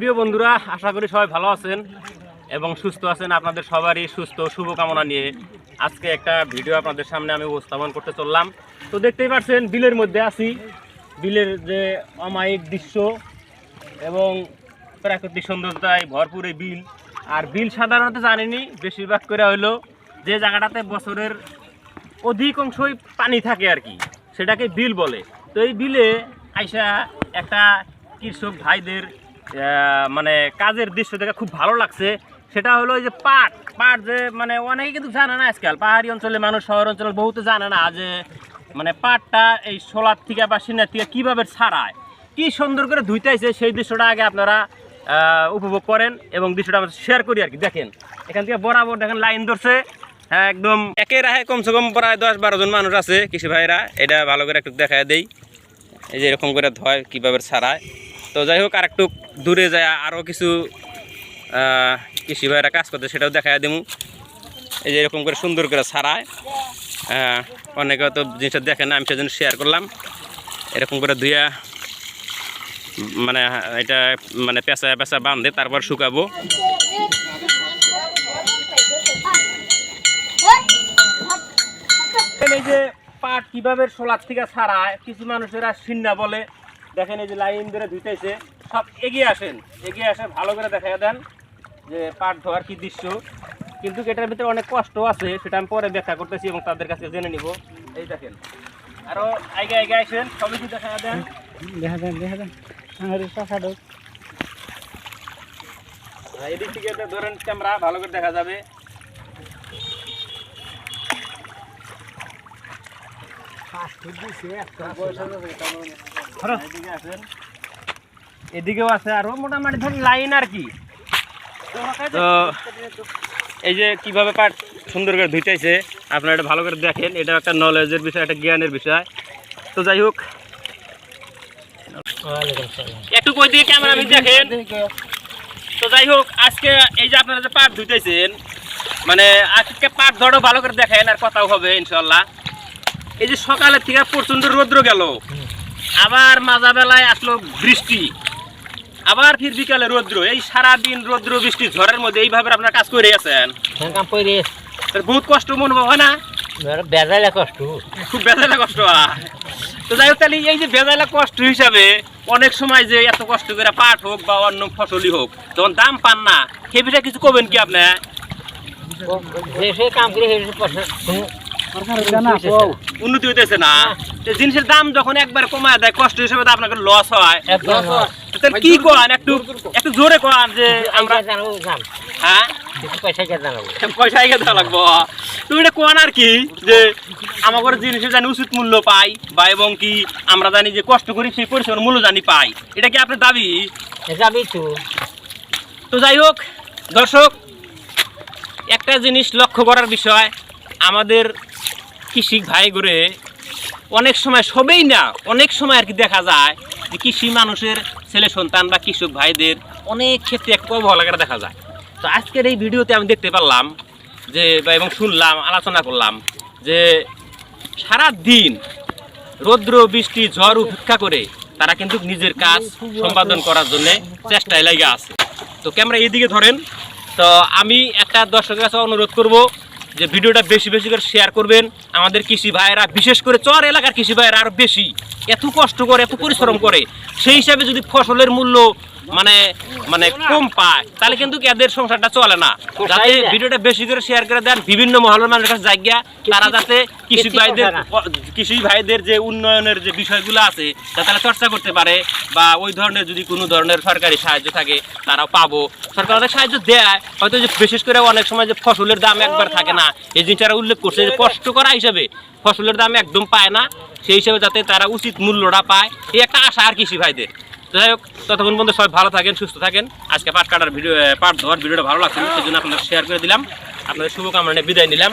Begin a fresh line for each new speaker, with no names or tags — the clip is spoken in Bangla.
প্রিয় বন্ধুরা, আশা করি সবাই ভালো আছেন এবং সুস্থ আছেন। আপনাদের সবারই সুস্থ শুভকামনা নিয়ে আজকে একটা ভিডিও আপনাদের সামনে আমি উপস্থাপন করতে চললাম। তো দেখতেই পাচ্ছেন, বিলের মধ্যে আছি। বিলের যে অমায়িক দৃশ্য এবং প্রাকৃতিক সৌন্দর্যতায় ভরপুর এই বিল। আর বিল সাধারণত জানেনি বেশিরভাগ করে হলো যে জায়গাটাতে বছরের অধিকাংশই পানি থাকে আর কি, সেটাকে বিল বলে। তো এই বিলে আইসা একটা কৃষক ভাইদের মানে কাজের দৃশ্য দেখে খুব ভালো লাগছে। সেটা হলো যে পাট। পাট যে মানে অনেকে কিন্তু জানে না আজকাল। পাহাড়ি অঞ্চলে মানুষ, শহর অঞ্চলে বহুত জানে না যে মানে পাটটা এই সোলার থেকে বা সিনার থেকে কীভাবে ছাড়ায়। কি সুন্দর করে ধুইতেছে সেই দৃশ্যটা আগে আপনারা উপভোগ করেন এবং দৃশ্যটা আমরা শেয়ার করি আর কি। দেখেন, এখান থেকে বরাবর দেখেন লাইন ধরছে। হ্যাঁ একদম একে রাহে কমসে কম প্রায় দশ বারো জন মানুষ আছে, কৃষি ভাইরা। এটা ভালো করে একটু দেখা দেই। এই যে এরকম করে ধয় কীভাবে ছাড়ায়। তো যাই হোক আর একটু দূরে যায় আরও কিছু কৃষি ভাইরা কাজ করতে, সেটাও দেখা দেবো এই যে এরকম করে সুন্দর করে ছাড়ায় অনেকে তো জিনিসটা দেখে না, আমি সেজন্য শেয়ার করলাম। এরকম করে ধুইয়া মানে এটা মানে পেঁচা পেঁচা বাঁধে, তারপর শুকাবো। এই যে পাট কীভাবে সোলার থেকে ছাড়ায়, কিছু মানুষেরা সিন্না বলে দেখেন এই যে লাইন ধরে ধুইতেছে সব এগিয়ে আসেন এগিয়ে আসে ভালো করে দেখা দেন যে পাট ধোয়ার কি দৃশ্য। কিন্তু এটার ভিতরে অনেক কষ্ট আছে সেটা আমি পরে ব্যাখ্যা করতেছি এবং তাদের কাছে জেনে নিব। এই দেখেন আরও আগে আগে আসেন সবই কি দেখা দেন
দেখা দেন দেখা দেন
এদিক থেকে ধরেন ক্যামেরা ভালো করে দেখা যাবে। এদিকেও আছে আরও মোটামুটি ধরুন লাইন আর কি। তো এই যে কীভাবে পাট সুন্দর করে ধুইতেছে আপনারা এটা ভালো করে দেখেন এটা একটা নলেজের বিষয় একটা জ্ঞানের বিষয়। তো যাই হোক। একটু কই দিয়ে ক্যামেরা আমি দেখেন। তো যাই হোক আজকে এই যে আপনারা যে পাট ধুইতেছেন মানে আজকে পাট ধরো ভালো করে দেখেন আর কথাও হবে ইনশাল্লাহ এই যে সকালের থেকে প্রচণ্ড রৌদ্র গেল। আবার মাজা বেলায় আসলো বৃষ্টি। আবার ফির বিকালে রৌদ্র। এই সারা দিন রৌদ্র বৃষ্টি ঝড়ের মধ্যে এইভাবে আপনার কাজ করে আছেন। তাহলে বহুত কষ্ট অনুভব হয় না?
বেজাইলে কষ্ট।
খুব বেজালা কষ্ট তো যাই হোক তাহলে এই যে বেজালা কষ্ট হিসাবে অনেক সময় যে এত কষ্ট করে পাট হোক বা অন্য ফসলই হোক তখন দাম পান না সে বিষয়ে কিছু করবেন কি আপনি?
কাম করে
উন্নতি হইতেছে না। জিনিসের দাম যখন একবার কমায় দেয় কষ্ট হিসেবে তো আপনাকে লস হয়। কি একটু একটু জোরে যে আমরা হ্যাঁ?
পয়সা কে জানাব।
পয়সা আগে দেওয়া লাগবো। তুমি এটা কোন আর কি? যে আমাদের জিনিসের জানি উচিত মূল্য পাই বা এবং কি আমরা জানি যে কষ্ট করি সেই পরিশ্রমের মূল্য জানি পাই। এটা কি আপনার দাবি
তো।
তো যাই হোক দর্শক একটা জিনিস লক্ষ্য করার বিষয় আমাদের কৃষি ভাই করে অনেক সময় সবেই না, অনেক সময় আর কি দেখা যায় যে কৃষি মানুষের ছেলে সন্তান বা কৃষক ভাইদের অনেক ক্ষেত্রে একটু অবহেলা দেখা যায়। তো আজকের এই ভিডিওতে আমি দেখতে পারলাম যে বা এবং শুনলাম, আলোচনা করলাম যে সারা দিন রৌদ্র, বৃষ্টি, ঝড় উপেক্ষা করে তারা কিন্তু নিজের কাজ সম্পাদন করার জন্য চেষ্টায় লেগে আছে। তো ক্যামেরা এদিকে ধরেন, তো আমি একটা দর্শকের কাছে অনুরোধ করব যে ভিডিওটা বেশি বেশি করে শেয়ার করবেন। আমাদের কৃষি ভাইয়েরা, বিশেষ করে চর এলাকার কৃষি ভাইয়েরা আরও বেশি। এত কষ্ট করে, এত পরিশ্রম করে। সেই হিসাবে যদি ফসলের মূল্য মানে মানে কম পায় তাহলে কিন্তু এদের সংসারটা চলে না? যাতে ভিডিওটা বেশি করে শেয়ার করে দেন বিভিন্ন মহলের মানুষের কাছে জায়গা তারা যাতে কৃষি ভাইদের কৃষি ভাইদের যে উন্নয়নের যে বিষয়গুলো আছে তা তারা চর্চা করতে পারে বা ওই ধরনের যদি কোনো ধরনের সরকারি সাহায্য থাকে তারাও পাবো। সরকার অনেক সাহায্য দেয় হয়তো যে বিশেষ করে অনেক সময় যে ফসলের দাম একবার থাকে না। এই জিনিসটা উল্লেখ করছে যে কষ্ট করা হিসাবে ফসলের দাম একদম পায় না সেই হিসাবে যাতে তারা উচিত মূল্যটা পায়। এই একটা আশা আর কৃষি ভাইদের। যাই হোক, ততক্ষণ পর্যন্ত সবাই ভালো থাকেন, সুস্থ থাকেন। আজকে পাট কাটার ভিডিও পাট ধোয়ার ভিডিওটা ভালো লাগছে সেই জন্য আপনাদের শেয়ার করে দিলাম। আপনাদের শুভকামনা বিদায় নিলাম।